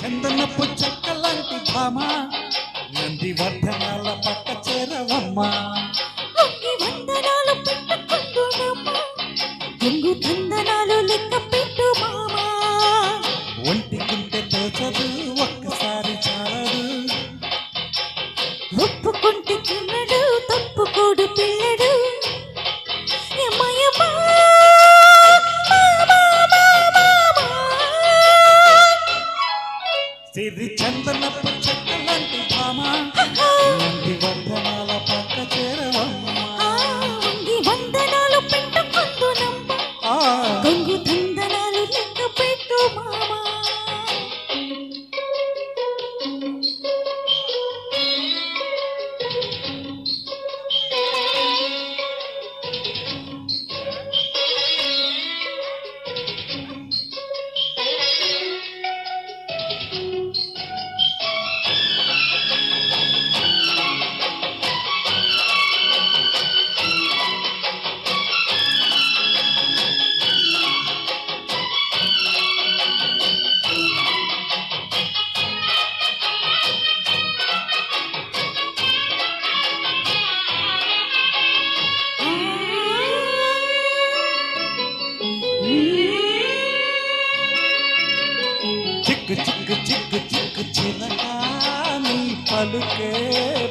చందనపు చెక్కలాంటి భామ. నంది వర్ధనాల పక్క చేరవమ్మ లెక్క పెట్టు మామా. ఒంటికుంటే తోచదు ఒక్కసారి చాలదు. నీ పలుకే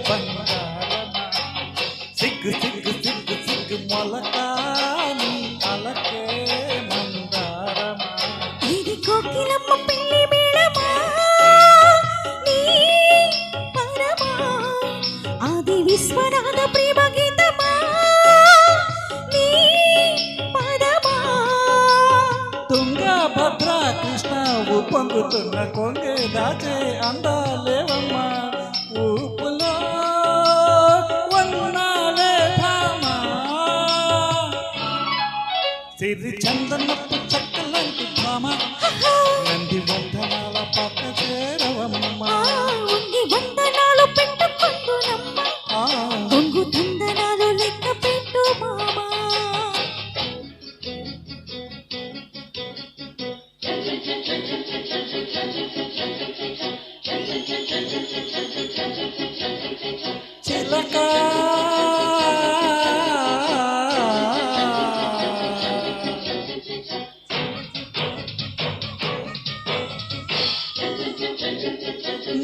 బంగారమా? సిగ్గు సిగ్గు సిగ్గు సిగ్గు మొలక నీ అలకే మందారమా? ఇది కోకిలమ్మ పిల్లి మేళమా? నీ పరమా? ఆది విశ్వనాథ ప్రేమ గీతమా? నీ పదమా తుంగా భద్ర కృష్ణ ఉప్పొంగుతున్న కొంగే దాచే అందాలేవమ్మా? సిరి చందనపు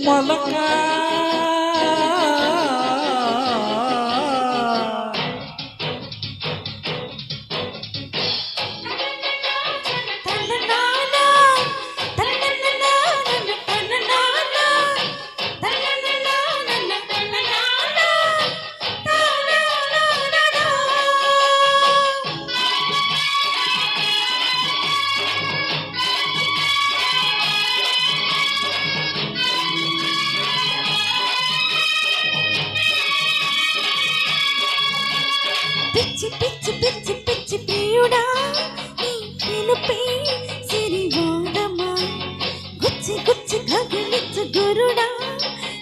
Malakai. పిచ్చి నీ పిలుపే సిరివాడమా? గుచ్చి గుచ్చి గగలిచ్చు గురుడా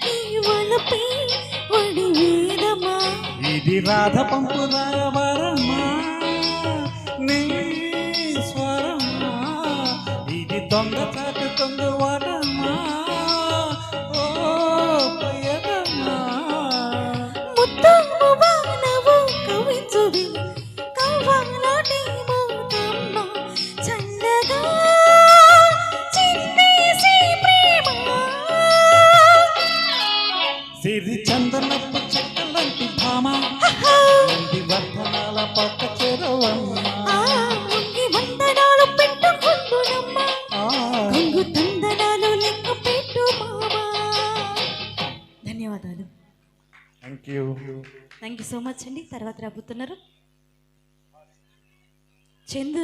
నీ వలపే వడి ఇది రాధ పంపు వరమా? నీ స్వరమా? ఇది దొంగ చాటు దొంగ సిరి చందనపు చెక్కలాంటి భామ. నంది వర్ధనాల పక్క చెరవమ్మా. ధన్యవాదాలు. You thank you so much అండి. తర్వాత రాబోతున్నారు. చందు